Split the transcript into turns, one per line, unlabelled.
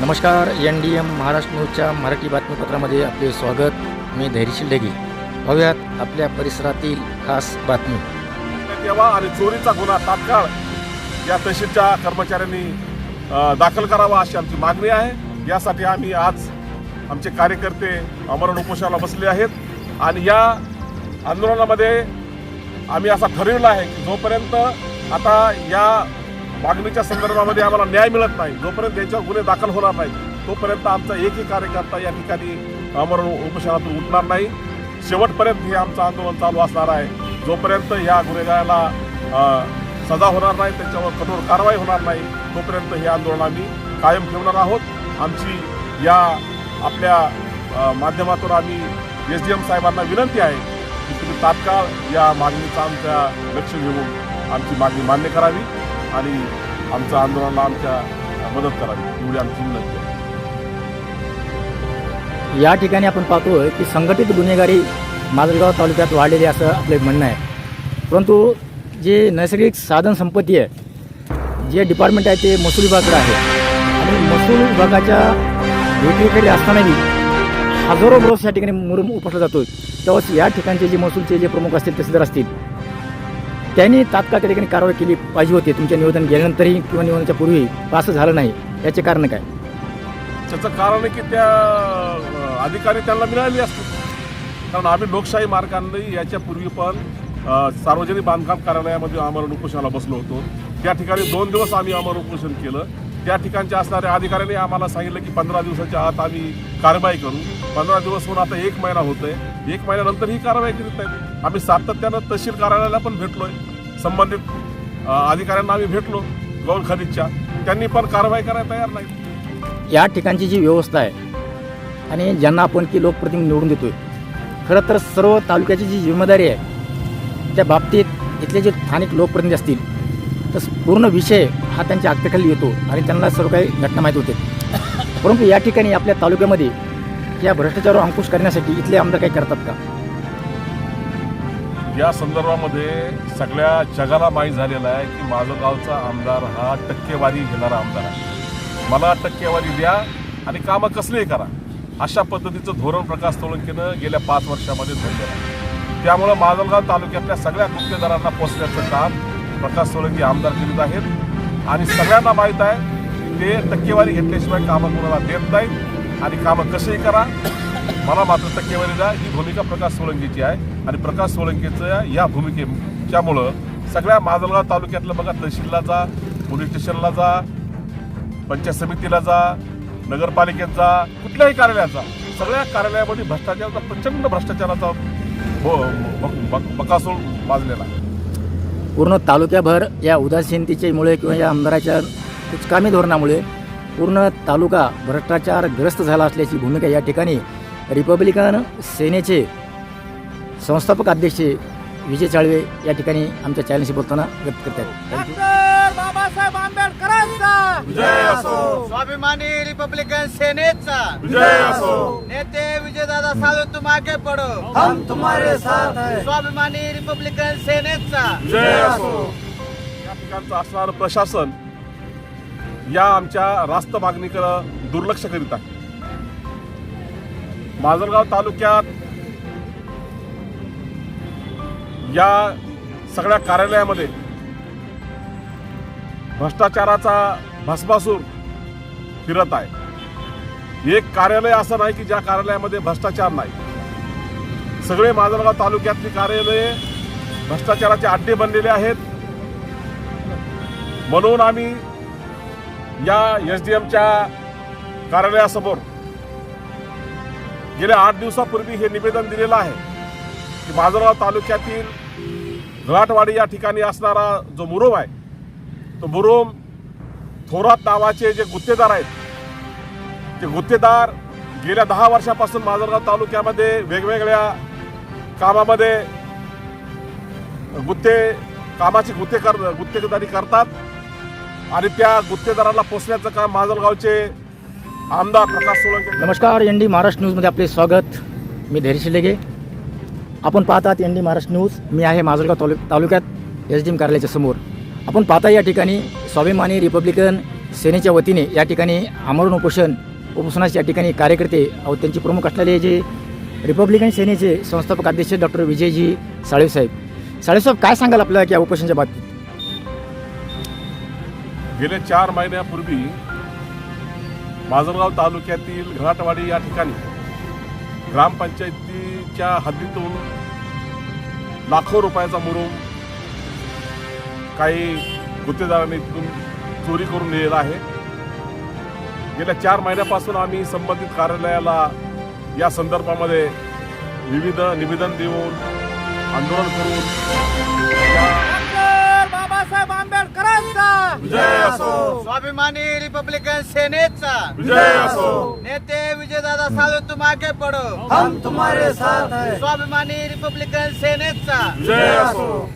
नमस्कार N D M Maharashtra न्यूजच्या मराठी बातमीपत्रामध्ये आपले स्वागत. मी धैर्यशील ढगे पाहूयात आपल्या परिसरातील खास बातमी.
तेव्हा आणि चोरीचा गुन्हा तात्काळ या तहसीलच्या कर्मचाऱ्यांनी दाखल करावा अशी आमची मागणी आहे. यासाठी आम्ही आज आमचे कार्यकर्ते अमरण उपोषणाला बसले आहेत. आणि या आंदोलनामध्ये आम्ही असा ठरविला आहे की जोपर्यंत आता या मागणीच्या संदर्भामध्ये आम्हाला न्याय मिळत नाही. जोपर्यंत त्यांच्यावर गुन्हे दाखल होणार नाही तोपर्यंत आमचा एकही कार्यकर्ता या ठिकाणी अमरण उपोषणातून उठणार नाही. शेवटपर्यंत हे आमचं आंदोलन चालू असणार आहे. जोपर्यंत या गुन्हेगाराला सजा होणार नाही त्यांच्यावर कठोर कारवाई होणार नाही तोपर्यंत हे आंदोलन आम्ही कायम ठेवणार आहोत. आमची या आपल्या माध्यमातून आम्ही एस डी एम साहेबांना विनंती आहे की तुम्ही तात्काळ या मागणीचं आमच्या लक्ष घेऊन आमची मागणी मान्य करावी. आणि आमचं आंदोलनाला आमच्या मदत करावी एवढी आमची विनंती आहे.
या ठिकाणी आपण पाहतोय की संघटित गुन्हेगारी माजलगाव तालुक्यात वाढलेली असं आपलं म्हणणं आहे. परंतु जे नैसर्गिक साधन संपत्ती आहे जे डिपार्टमेंट आहे ते महसूल विभागाकडे आहे. आणि महसूल विभागाच्या भेटीकडे असतानाही हजारो बरोस या ठिकाणी मुरुम उपसला जातो तेव्हाच या ठिकाणचे जे महसूलचे जे प्रमुख असतील तहसीलदार असतील त्यांनी तात्काळ त्या ठिकाणी कारवाई केली पाहिजे होती. तुमच्या निवेदन गेल्यानंतरही किंवा निवेदनाच्या पूर्वी असं झालं नाही. याचे कारण काय?
त्याचं कारण आहे की त्या अधिकारी त्यांना मिळाली असतील. कारण आम्ही लोकशाही मार्गाने याच्यापूर्वी पण सार्वजनिक बांधकाम कार्यालयामध्ये आमरण उपोषणाला बसलो होतो. त्या ठिकाणी दोन दिवस आम्ही आमरण उपोषण केलं. त्या ठिकाणच्या असणाऱ्या अधिकाऱ्यांनी आम्हाला सांगितलं की पंधरा दिवसाच्या आत आम्ही कारवाई करू. पंधरा दिवस होऊन आता एक महिना होतोय. एक महिन्यानंतर ही कारवाई करीत नाही आम्ही सातत्यानं तहसील कार्यालयाला पण भेटलोय. संबंधित अधिकाऱ्यांना आम्ही भेटलो गौण खनिजच्या. त्यांनी पण कारवाई करायला तयार नाही
या ठिकाणची जी व्यवस्था आहे आणि ज्यांना आपण की लोकप्रतिनिधी निवडून देतोय खरं तर सर्व तालुक्याची जी जिम्मेदारी आहे त्या बाबतीत इथले जे स्थानिक लोकप्रतिनिधी असतील तर पूर्ण विषय हा त्यांच्या हक्काखाली येतो आणि त्यांना सर्व काही घटना माहीत होते. परंतु या ठिकाणी आपल्या तालुक्यामध्ये या भ्रष्टाचारावर अंकुश करण्यासाठी इथले आमदार काही करतात का?
या संदर्भामध्ये सगळ्या जगाला माहीत झालेलं आहे की माझं गावचा आमदार हा टक्केवारी घेणारा आमदार आहे. मला टक्केवारी द्या आणि कामं कसलेही करा. अशा पद्धतीचं धोरण प्रकाश सोळंकेनं गेल्या पाच वर्षामध्ये धरलेलं आहे. त्यामुळं माजलगाव तालुक्यातल्या सगळ्या गुप्तेदारांना पोचण्याचं काम प्रकाश सोळंकी आमदार करीत आहेत. आणि सगळ्यांना माहीत आहे ते टक्केवारी घेतल्याशिवाय कामं कोणाला देत नाहीत. आणि कामं कसेही करा? मला मात्र टक्केवारी ही भूमिका प्रकाश सोळंकीची आहे. आणि प्रकाश सोळंकीचं या भूमिकेच्यामुळं सगळ्या माजलगाव तालुक्यातलं बघा तहसीलला जा पोलीस स्टेशनला जा पंचायत समितीला जा नगरपालिकेत जा कुठल्याही कार्यालयात जा. सगळ्या कार्यालयामध्ये भ्रष्टाचाराचा प्रचंड भ्रष्टाचाराचा ब- ब- ब- बकासूर माजलेला
पूर्ण तालुक्याभर या उदासीनतेच्यामुळे किंवा या आमदाराच्या कुचकामी धोरणामुळे पूर्ण तालुका भ्रष्टाचारग्रस्त झाला असल्याची भूमिका या ठिकाणी रिपब्लिकन सेनेचे संस्थापक अध्यक्ष विजय चाळवे या ठिकाणी आमच्या चॅनलशी बोलताना व्यक्त करत आहेत
बाबासाहेब आंबेडकरांचा. स्वाभिमानी रिपब्लिकन सेनेचा.
विजय असो.
नेते विजयदादा साळवे तुम आगे पडो.
हम तुम्हारे साथ हैं.
स्वाभिमानी रिपब्लिकन सेनेचा.
विजय असो. या ठिकाणचं असणारं प्रशासन या आमच्या रास्त मागणीकडं दुर्लक्ष करीत आहे. माजलगाव तालुक्यात या सगळ्या कार्यालयामध्ये भ्रष्टाचाराचा भस्मासूर फिरत आहे. एक कार्यालय असं नाही की ज्या कार्यालयामध्ये भ्रष्टाचार नाही. सगळे माजलगाव तालुक्यातली कार्यालये भ्रष्टाचाराचे अड्डे बनलेले आहेत. म्हणून आम्ही या एस डी एमच्या कार्यालयासमोर गेल्या आठ दिवसापूर्वी हे निवेदन दिलेलं आहे की माजलगाव तालुक्यातील घाटवाडी या ठिकाणी असणारा जो मुरुम आहे तो मुरुम थोरात नावाचे जे गुत्तेदार आहेत ते गुत्तेदार गेल्या दहा वर्षापासून माजलगाव तालुक्यामध्ये वेगवेगळ्या कामामध्ये गुत्ते कामाची गुत्ते कर गुत्तेदारी करतात. आणि त्या गुत्तेदाराला पोचण्याचं काम माजलगावचे आमदार प्रकाश सोळंके
नमस्कार एन डी महाराष्ट्र न्यूजमध्ये आपले स्वागत. मी धैर्य लेगे आपण पाहतात एन डी महाराष्ट्र न्यूज. मी आहे माजलगाव तालु तालुक्यात एस डी एम कार्यालयाच्या समोर. आपण पाहता या ठिकाणी स्वाभिमानी रिपब्लिकन सेनेच्या वतीने या ठिकाणी आमरण उपोषण उपोषणाचे या ठिकाणी कार्यकर्ते व त्यांचे प्रमुख असलेले जे रिपब्लिकन सेनेचे संस्थापक अध्यक्ष डॉक्टर विजयजी साळेसाहेब साळेसाहेब काय सांगाल आपल्याला की या उपोषणाच्या बाबतीत?
गेल्या चार महिन्यापूर्वी माजलगाव तालुक्यातील घराटवाडी या ठिकाणी ग्रामपंचायतीच्या हद्दीतून लाखो रुपयाचा मुरुम काही गुत्तेदारांनी तिथून चोरी करून नेलेला आहे. गेल्या चार महिन्यापासून आम्ही संबंधित कार्यालयाला या संदर्भामध्ये विविध निवेदन देऊन आंदोलन करून
बाबासाहेब आंबेडकरांचा.
विजय असो.
स्वाभिमानी रिपब्लिकन सेनेचा.
विजय असो.
नेते विजयदादा साळवे तुम आगे पडो.
हम तुम्हारे साथ है.
स्वाभिमानी रिपब्लिकन सेनेचा.
विजय असो.